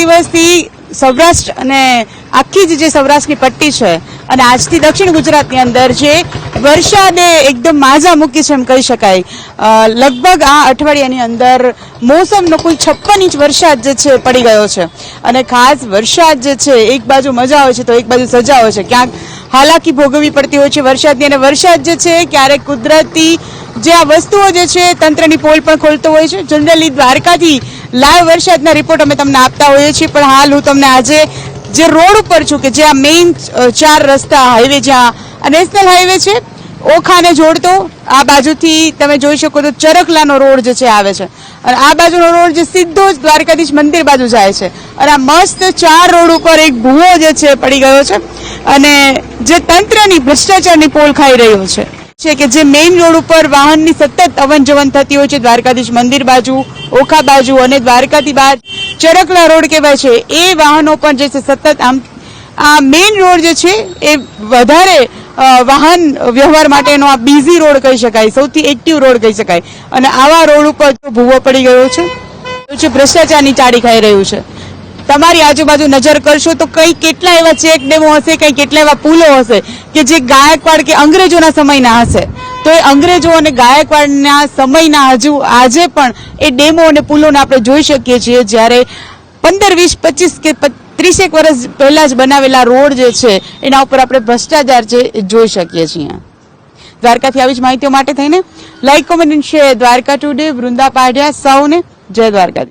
દિવસથી સૌરાષ્ટ્ર અને આખી જ સૌરાષ્ટ્રની પટ્ટી છે અને આજથી દક્ષિણ ગુજરાતની અંદર જે વરસાદે એકદમ માઝા મૂકી છે એમ કહી શકાય. લગભગ આ અઠવાડિયાની અંદર મોસમનો કુલ છપ્પન ઇંચ વરસાદ જે છે પડી ગયો છે. અને ખાસ વરસાદ જે છે એક બાજુ મજા હોય છે તો એક બાજુ સજા હોય છે. ક્યાંક હાલાકી ભોગવવી પડતી હોય છે વરસાદની અને વરસાદ જે છે ક્યારેક કુદરતી જે આ વસ્તુઓ જે છે, તંત્રની પોલ પણ ખોલતો હોય છે. જનરલી દ્વારકાથી લાઈવ વરસાદના રિપોર્ટ અમે તમને આપતા હોઈએ છીએ, પણ હાલ હું તમને આજે જે રોડ ઉપર છું કે જે આ મેઇન ચાર રસ્તા હાઈવે જ્યાં નેશનલ હાઈવે છે, ઓખાને જોડતો, આ બાજુથી તમે જોઈ શકો તો ચરકલાનો રોડ જે છે આવે છે. અને આ બાજુનો રોડ જે સીધો જ દ્વારકાધીશ મંદિર બાજુ જાય છે. અને આ મસ્ત ચાર રોડ ઉપર એક ભૂવો જે છે પડી ગયો છે. અને જે તંત્રની ભ્રષ્ટાચારની પોલ ખાઈ રહ્યો છે. છે કે જે મેઇન રોડ ઉપર વાહનની સતત અવન જવન થતી હોય છે, દ્વારકાધીશ મંદિર બાજુ, ઓખા બાજુ અને દ્વારકાથી બાદ ચરકલા રોડ કહેવાય છે. એ વાહનો પણ જે છે સતત આમ, આ મેઇન રોડ જે છે, એ વધારે વાહન વ્યવહાર માટેનો આ બિઝી રોડ કહી શકાય, સૌથી એક્ટિવ રોડ કહી શકાય. અને આવા રોડ ઉપર ભૂવો પડી ગયો છે ભ્રષ્ટાચારની ચાડી ખાઈ રહ્યું છે. તમારી આજુબાજુ નજર કરશો તો કઈ કેટલા એવા ચેક ડેમો હશે, કઈ કેટલા એવા પુલો હશે કે જે ગાયકવાડ કે અંગ્રેજોના સમયના હશે? તો એ અંગ્રેજો અને ગાયકવાડના સમયના હજુ આજે પણ એ ડેમો અને પુલોને આપણે જોઈ શકીએ છીએ જ્યારે પંદર, વીસ, પચીસ કે ત્રીસેક વર્ષ પહેલા જ બનાવેલા રોડ જે છે, એના ઉપર આપણે ભ્રષ્ટાચાર છે જોઈ શકીએ છીએ. દ્વારકાથી આવી જ માહિતીઓ માટે થઈને like comment share Dwarka today Vrunda Padhya. સૌને જય દ્વારકા